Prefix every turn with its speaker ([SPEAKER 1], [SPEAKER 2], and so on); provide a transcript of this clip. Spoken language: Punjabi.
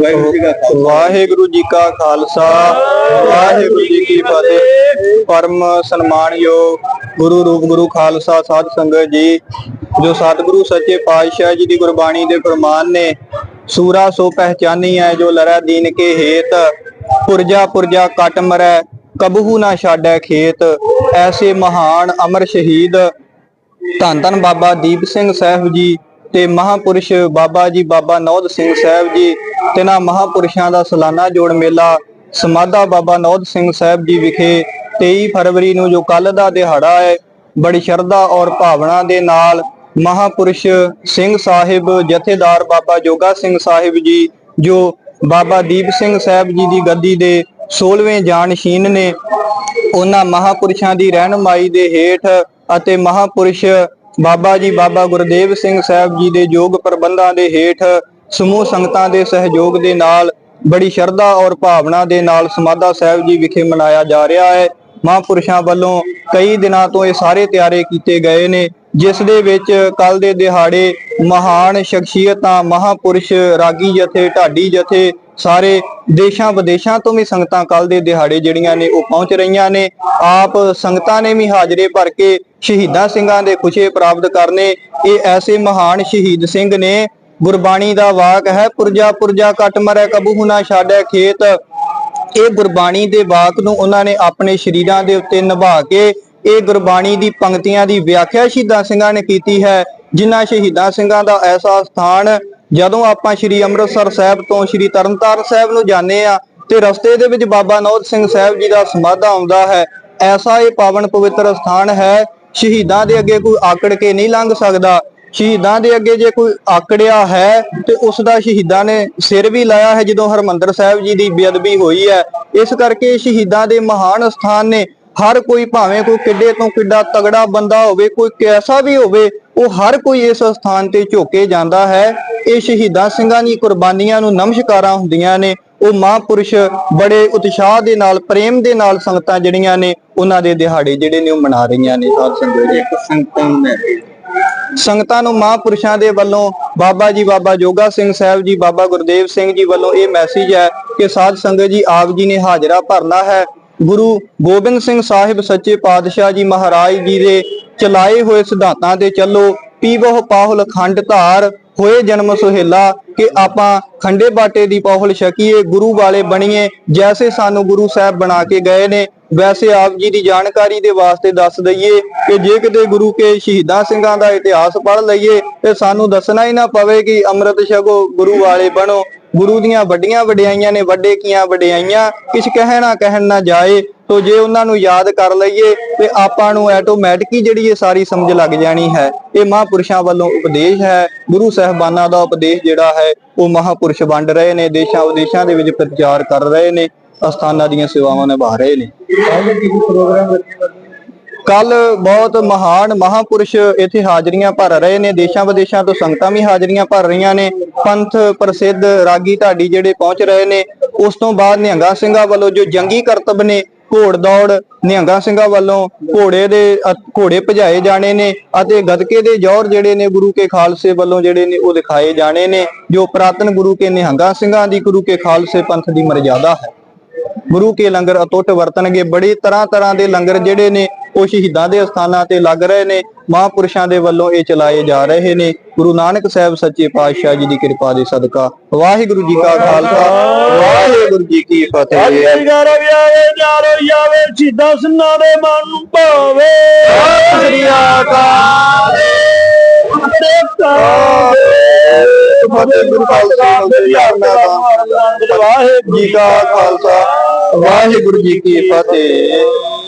[SPEAKER 1] ਵਾਹਿਗੁਰੂ ਵਾਹਿਗੁਰੂ
[SPEAKER 2] ਜੀ ਕਾ ਖਾਲਸਾ, ਵਾਹਿਗੁਰੂ ਜੀ ਕੀ ਫਤਿਹ। ਪਰਮ ਸਨਮਾਨਯੋਗ ਗੁਰੂ ਰੂਪ ਗੁਰੂ ਖਾਲਸਾ ਸਾਧ ਸੰਗਤ ਜੀ, ਜੋ ਸਤਿਗੁਰੂ ਸੱਚੇ ਪਾਤਸ਼ਾਹ ਜੀ ਦੀ ਗੁਰਬਾਣੀ ਦੇ ਫਰਮਾਨ ਨੇ, ਸੂਰਾ ਸੋ ਪਹਿਚਾਨੀ ਹੈ ਜੋ ਲੜਾ ਦੀਨ ਕੇ ਹੇਤ। ਪੁਰਜਾ ਪੁਰਜਾ ਕਟ ਮਰੈ, ਕਬਹੂ ਨਾ ਛਾੜੈ ਖੇਤ। ਐਸੇ ਮਹਾਨ ਅਮਰ ਸ਼ਹੀਦ ਧੰਨ ਧੰਨ ਬਾਬਾ ਦੀਪ ਸਿੰਘ ਸਾਹਿਬ ਜੀ ਤੇ ਮਹਾਪੁਰਸ਼ ਬਾਬਾ ਜੀ, ਬਾਬਾ ਨੌਦ ਸਿੰਘ ਸਾਹਿਬ ਜੀ ਤਿਨਾਂ ਮਹਾਪੁਰਸ਼ਾਂ ਦਾ ਸਾਲਾਨਾ ਜੋੜ ਮੇਲਾ ਸਮਾਧਾ ਬਾਬਾ ਨੌਦ ਸਿੰਘ ਸਾਹਿਬ ਜੀ ਵਿਖੇ 23 ਫਰਵਰੀ ਨੂੰ ਜੋ ਕੱਲ ਦਾ ਦਿਹਾੜਾ ਹੈ, ਬੜੀ ਸ਼ਰਧਾ ਔਰ ਭਾਵਨਾ ਦੇ ਨਾਲ ਮਹਾਪੁਰਸ਼ ਸਿੰਘ ਸਾਹਿਬ, ਜਥੇਦਾਰ ਬਾਬਾ ਜੋਗਾ ਸਿੰਘ ਸਾਹਿਬ ਜੀ, ਜੋ ਬਾਬਾ ਦੀਪ ਸਿੰਘ ਸਾਹਿਬ ਜੀ ਦੀ ਗੱਦੀ ਦੇ 16ਵੇਂ ਜਾਨਸ਼ੀਨ ਨੇ, ਉਹਨਾਂ ਮਹਾਪੁਰਸ਼ਾਂ ਦੀ ਰਹਿਨਮਾਈ ਦੇ ਹੇਠ ਅਤੇ ਮਹਾਪੁਰਸ਼ ਬਾਬਾ ਜੀ, ਬਾਬਾ ਗੁਰਦੇਵ ਸਿੰਘ ਸਾਹਿਬ ਜੀ ਦੇ ਯੋਗ ਪ੍ਰਬੰਧਾਂ ਦੇ ਹੇਠ ਸਮੂਹ ਸੰਗਤਾਂ ਦੇ ਸਹਿਯੋਗ ਦੇ ਨਾਲ ਬੜੀ ਸ਼ਰਧਾ ਔਰ ਭਾਵਨਾ ਦੇ ਨਾਲ ਸਮਾਧਾ ਸਾਹਿਬ ਜੀ ਵਿਖੇ ਮਨਾਇਆ ਜਾ ਰਿਹਾ ਹੈ। ਮਹਾਂਪੁਰਸ਼ਾਂ ਵੱਲੋਂ ਕਈ ਦਿਨਾਂ ਤੋਂ ਇਹ ਸਾਰੇ ਤਿਆਰੇ ਕੀਤੇ ਗਏ ਨੇ, ਜਿਸ ਦੇ ਵਿੱਚ ਕੱਲ ਦੇ ਦਿਹਾੜੇ ਮਹਾਨ ਸ਼ਖਸੀਅਤਾਂ, ਮਹਾਪੁਰਸ਼ ਰਾਗੀ ਜਥੇ, ਢਾਡੀ ਜਥੇ ਸਾਰੇ ਦੇਸ਼ਾਂ ਵਿਦੇਸ਼ਾਂ ਤੋਂ ਵੀ ਸੰਗਤਾਂ ਕੱਲ ਦੇ ਦਿਹਾੜੇ ਜਿਹੜੀਆਂ ਨੇ ਉਹ ਪਹੁੰਚ ਰਹੀਆਂ ਨੇ। ਆਪ ਸੰਗਤਾਂ ਨੇ ਵੀ ਹਾਜ਼ਰੇ ਭਰ ਕੇ ਸ਼ਹੀਦਾਂ ਸਿੰਘਾਂ ਦੇ ਖੁਸ਼ੇ ਪ੍ਰਾਪਤ ਕਰਨੇ। ਇਹ ਐਸੇ ਮਹਾਨ ਸ਼ਹੀਦ ਸਿੰਘ ਨੇ। ਗੁਰਬਾਣੀ ਦਾ ਵਾਕ ਹੈ, ਪੁਰਜਾ ਪੁਰਜਾ ਕਟ ਮਰੈ, ਕਬੂ ਨਾ ਛਾੜੈ ਖੇਤ। ਇਹ ਗੁਰਬਾਣੀ ਦੇ ਵਾਕ ਨੂੰ ਉਹਨਾਂ ਨੇ ਆਪਣੇ ਸ਼ਰੀਰਾਂ ਦੇ ਉੱਤੇ ਨਿਭਾ ਕੇ ਇਹ ਗੁਰਬਾਣੀ ਦੀ ਪੰਕਤੀਆਂ ਦੀ ਵਿਆਖਿਆ ਸ਼ਹੀਦਾਂ ਸਿੰਘਾਂ ਨੇ ਕੀਤੀ ਹੈ। ਜਿਨ੍ਹਾਂ ਸ਼ਹੀਦਾਂ ਸਿੰਘਾਂ ਦਾ ਐਸਾ ਸਥਾਨ ਜਦੋਂ ਆਪਾਂ ਸ਼੍ਰੀ ਅੰਮ੍ਰਿਤਸਰ ਸਾਹਿਬ ਤੋਂ ਸ਼੍ਰੀ ਤਰਨਤਾਰਨ ਸਾਹਿਬ ਨੂੰ ਜਾਂਦੇ ਆ ਤੇ ਰਸਤੇ ਦੇ ਵਿੱਚ ਬਾਬਾ ਨੌਦ ਸਿੰਘ ਸਾਹਿਬ ਜੀ ਦਾ ਸਮਾਧਾ ਆਉਂਦਾ ਹੈ, ਐਸਾ ਇਹ ਪਾਵਨ ਪਵਿੱਤਰ ਸਥਾਨ ਹੈ, ਸ਼ਹੀਦਾਂ ਦੇ ਅੱਗੇ ਕੋਈ ਆਕੜ ਕੇ ਨਹੀਂ ਲੰਘ ਸਕਦਾ। ਸ਼ਹੀਦਾਂ ਦੇ ਅੱਗੇ ਜੇ ਕੋਈ ਆਕੜਿਆ ਹੈ ਤੇ ਉਸ ਦਾ ਸ਼ਹੀਦਾਂ ਨੇ ਸਿਰ ਵੀ ਲਾਇਆ ਹੈ, ਜਦੋਂ ਹਰਮੰਦਰ ਸਾਹਿਬ ਜੀ ਦੀ ਬੇਅਦਬੀ ਹੋਈ ਹੈ। ਇਸ ਕਰਕੇ ਸ਼ਹੀਦਾਂ ਦੇ ਮਹਾਨ ਸਥਾਨ ਨੇ ਹਰ ਕੋਈ ਭਾਵੇਂ ਕੋਈ ਕਿੱਡੇ ਤੋਂ ਕਿੱਡਾ ਤਗੜਾ ਬੰਦਾ ਹੋਵੇ, ਕੋਈ ਕੈਸਾ ਵੀ ਹੋਵੇ ਉਹ ਹਰ ਕੋਈ ਇਸ ਸਥਾਨ ਤੇ ਝੋਕੇ ਜਾਂਦਾ ਹੈ। ਇਹ ਸ਼ਹੀਦਾਂ ਸਿੰਘਾਂ ਦੀ ਕੁਰਬਾਨੀਆਂ ਨੂੰ ਨਮਸਕਾਰਾਂ ਹੁੰਦੀਆਂ ਨੇ। ਉਹ ਮਹਾਂਪੁਰਸ਼ ਬੜੇ ਉਤਸ਼ਾਹ ਦੇ ਨਾਲ, ਪ੍ਰੇਮ ਦੇ ਨਾਲ ਸੰਗਤਾਂ ਜਿਹੜੀਆਂ ਨੇ, ਉਹਨਾਂ ਦੇ ਦਿਹਾੜੇ ਜਿਹੜੇ ਨੇ ਉਹ ਮਨਾ ਰਹੀਆਂ ਨੇ। ਸਾਧ ਸੰਗਤ ਜੀ ਸੰਗਤਾਂ ਨੂੰ ਸੰਗਤਾਂ ਨੂੰ ਮਹਾਂਪੁਰਸ਼ਾਂ ਦੇ ਵੱਲੋਂ ਬਾਬਾ ਜੀ, ਬਾਬਾ ਜੋਗਾ ਸਿੰਘ ਸਾਹਿਬ ਜੀ, ਬਾਬਾ ਗੁਰਦੇਵ ਸਿੰਘ ਜੀ ਵੱਲੋਂ ਇਹ ਮੈਸੇਜ ਹੈ ਕਿ ਸਾਧ ਸੰਗਤ ਜੀ, ਆਪ ਜੀ ਨੇ ਹਾਜ਼ਰਾ ਭਰਨਾ ਹੈ। ਗੁਰੂ ਗੋਬਿੰਦ ਸਿੰਘ ਸਾਹਿਬ ਸੱਚੇ ਪਾਤਸ਼ਾਹ ਜੀ ਮਹਾਰਾਜ ਜੀ ਦੇ ਚਲਾਏ ਹੋਏ ਸਿਧਾਂਤਾਂ ਤੇ ਚੱਲੋ, ਪੀਵੋ ਪਾਹੁਲ ਖੰਡ ਧਾਰ, ਹੋਏ ਜਨਮ ਸੁਹੇਲਾ, ਕਿ ਆਪਾਂ ਖੰਡੇ ਬਾਟੇ ਦੀ ਪਾਹੁਲ ਛਕੀਏ, ਗੁਰੂ ਵਾਲੇ ਬਣੀਏ, ਜੈਸੇ ਸਾਨੂੰ ਗੁਰੂ ਸਾਹਿਬ ਬਣਾ ਕੇ ਗਏ ਨੇ, ਵੈਸੇ ਆਪ ਜੀ ਦੀ ਜਾਣਕਾਰੀ ਦੇ ਵਾਸਤੇ ਦੱਸ ਦਈਏ, ਕਿ ਜੇ ਕਿਤੇ ਗੁਰੂ ਕੇ ਸ਼ਹੀਦਾਂ ਸਿੰਘਾਂ ਦਾ ਇਤਿਹਾਸ ਪੜ੍ਹ ਲਈਏ, ਤੇ ਸਾਨੂੰ ਦੱਸਣਾ ਹੀ ਨਾ ਪਵੇ ਕਿ ਅੰਮ੍ਰਿਤ ਛਕੋ, ਗੁਰੂ ਵਾਲੇ ਬਣੋ ਗੁਰੂ ਦੀਆਂ ਵੱਡੀਆਂ ਵਡਿਆਈਆਂ ਨੇ, ਵੱਡੇ ਕੀਆਂ ਵਡਿਆਈਆਂ, ਕਿਛ ਕਹਿਣਾ ਕਹਿਣ ਨਾ ਜਾਏ, ਤੋ ਜੇ ਉਹਨਾਂ ਨੂੰ ਯਾਦ ਕਰ ਲਈਏ, ਤੇ ਆਪਾਂ ਨੂੰ ਆਟੋਮੈਟਿਕ ਹੀ ਜਿਹੜੀ ਇਹ ਸਾਰੀ ਸਮਝ ਲੱਗ ਜਾਣੀ ਹੈ। ਇਹ ਮਹਾਪੁਰਸ਼ਾਂ ਵੱਲੋਂ ਉਪਦੇਸ਼ ਹੈ, ਗੁਰੂ ਸਾਹਿਬਾਨਾਂ ਦਾ ਉਪਦੇਸ਼ ਜਿਹੜਾ ਹੈ, ਉਹ ਮਹਾਪੁਰਸ਼ ਵੰਡ ਰਹੇ ਨੇ, ਦੇਸ਼ਾਂ ਵਿਦੇਸ਼ਾਂ ਦੇ ਵਿੱਚ ਪ੍ਰਚਾਰ ਕਰ ਰਹੇ ਨੇ, ਅਸਥਾਨਾਂ ਦੀਆਂ ਸੇਵਾਵਾਂ ਨਿਭਾ ਰਹੇ ਨੇ। ਕੱਲ ਬਹੁਤ ਮਹਾਨ ਮਹਾਪੁਰਸ਼ ਇੱਥੇ ਹਾਜ਼ਰੀਆਂ ਭਰ ਰਹੇ ਨੇ, ਦੇਸ਼ਾਂ ਵਿਦੇਸ਼ਾਂ ਤੋਂ ਸੰਗਤਾਂ ਵੀ ਹਾਜ਼ਰੀਆਂ ਭਰ ਰਹੀਆਂ ਨੇ, ਪੰਥ ਪ੍ਰਸਿੱਧ ਰਾਗੀ ਢਾਡੀ ਜਿਹੜੇ ਪਹੁੰਚ ਰਹੇ ਨੇ, ਉਸ ਤੋਂ ਬਾਅਦ ਨਿਹੰਗਾ ਸਿੰਘਾਂ ਵੱਲੋਂ ਜੋ ਜੰਗੀ ਕਰਤਬ ਨੇ, ਘੋੜ ਦੌੜ, ਨਿਹੰਗਾ ਸਿੰਘਾਂ ਵੱਲੋਂ ਘੋੜੇ ਦੇ ਘੋੜੇ ਭਜਾਏ ਜਾਣੇ ਨੇ ਅਤੇ ਗਦਕੇ ਦੇ ਜ਼ੋਰ ਜਿਹੜੇ ਨੇ, ਗੁਰੂ ਕੇ ਖਾਲਸੇ ਵੱਲੋਂ ਜਿਹੜੇ ਨੇ, ਉਹ ਦਿਖਾਏ ਜਾਣੇ ਨੇ, ਜੋ ਪ੍ਰਾਤਨ ਗੁਰੂ ਕੇ ਨਿਹੰਗਾ ਸਿੰਘਾਂ ਦੀ, ਗੁਰੂ ਕੇ ਖਾਲਸੇ ਪੰਥ ਦੀ ਮਰਜ਼ਾਦਾ ਹੈ। ਗੁਰੂ ਕੇ ਲੰਗਰ ਅਟੁੱਟ ਵਰਤਣਗੇ, ਬੜੀ ਤਰ੍ਹਾਂ ਤਰ੍ਹਾਂ ਦੇ ਲੰਗਰ ਜਿਹੜੇ ਨੇ ਉਹ ਸ਼ਹੀਦਾਂ ਦੇ ਸਥਾਨਾਂ ਤੇ ਲੱਗ ਰਹੇ ਨੇ। ਮਹਾਂਪੁਰਸ਼ਾਂ ਦੇ ਵੱਲੋਂ ਇਹ ਚਲਾਏ ਜਾ ਰਹੇ ਨੇ। ਗੁਰੂ ਨਾਨਕ ਸਾਹਿਬ ਸੱਚੇ ਪਾਤਸ਼ਾਹ ਜੀ ਦੀ ਕਿਰਪਾ ਦੇ ਸਦਕਾ। ਵਾਹਿਗੁਰੂ ਜੀ ਕਾ ਖਾਲਸਾ। ਵਾਹਿਗੁਰੂ ਜੀ ਕੀ ਫਤਿਹ।
[SPEAKER 3] ਗਰ ਵਿਆਵੇ ਜਾਰੋ ਜਾਵੇ ਸਿੱਧਾ ਸੰਨਾ ਦੇ ਮਨ ਨੂੰ ਭਾਵੇ।
[SPEAKER 2] ਸ੍ਰੀ ਅਕਾਲ ਫਤਿਹ ਗੁਰੂ ਖਾਲਸਾ ਸ੍ਰੀ ਅਕਾਲ। ਵਾਹਿਗੁਰੂ ਜੀ ਕਾ ਖਾਲਸਾ। ਵਾਹਿਗੁਰੂ ਜੀ ਕੀ ਫਤਿਹ।